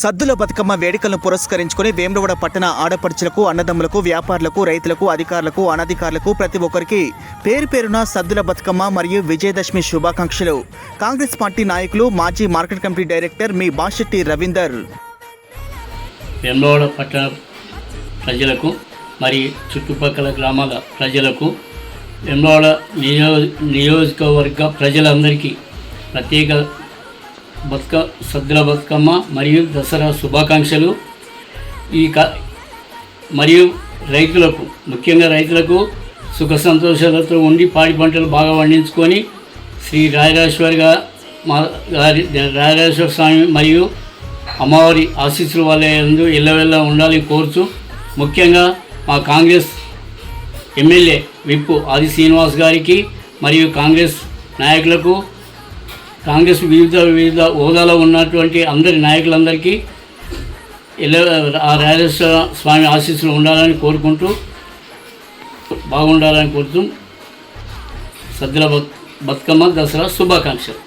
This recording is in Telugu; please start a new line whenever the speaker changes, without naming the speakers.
సద్దుల బతుకమ్మ వేడుకలను పురస్కరించుకుని వేములవాడ పట్టణ ఆడపడుచులకు అన్నదమ్ములకు వ్యాపారులకు రైతులకు అధికారులకు అనధికారులకు ప్రతి ఒక్కరికి పేరు పేరున సద్దుల బతుకమ్మ మరియు విజయదశమి శుభాకాంక్షలు. కాంగ్రెస్ పార్టీ నాయకులు మాజీ మార్కెట్ కమిటీ డైరెక్టర్ మీ బాషెట్టి రవీందర్.
వెంబవాడ పట్టణ ప్రజలకు మరి చుట్టుపక్కల గ్రామాల ప్రజలకు వెంబవాడ నియోజకవర్గ ప్రజలందరికీ ప్రత్యేక బతుక సద్దుల బతుకమ్మ మరియు దసరా శుభాకాంక్షలు. ఈ క మరియు రైతులకు ముఖ్యంగా రైతులకు సుఖ సంతోషాలతో ఉండి పాడి పంటలు బాగా పండించుకొని శ్రీ రాజరాజేశ్వరిగా మా గారి రాజరాజేశ్వర స్వామి మరియు అమ్మవారి ఆశీస్సుల వల్ల ఎందు ఎల్లవెల్ల ఉండాలి కోరుచు ముఖ్యంగా మా కాంగ్రెస్ ఎమ్మెల్యే విప్పు ఆది శ్రీనివాస్ గారికి మరియు కాంగ్రెస్ నాయకులకు కాంగ్రెస్ వివిధ వివిధ హోదాలో ఉన్నటువంటి అందరి నాయకులందరికీ ఆ రాజేశ్వర స్వామి ఆశీస్సులు ఉండాలని కోరుకుంటూ బాగుండాలని కోరుతూ సద్దుల బతుకమ్మ దసరా శుభాకాంక్షలు.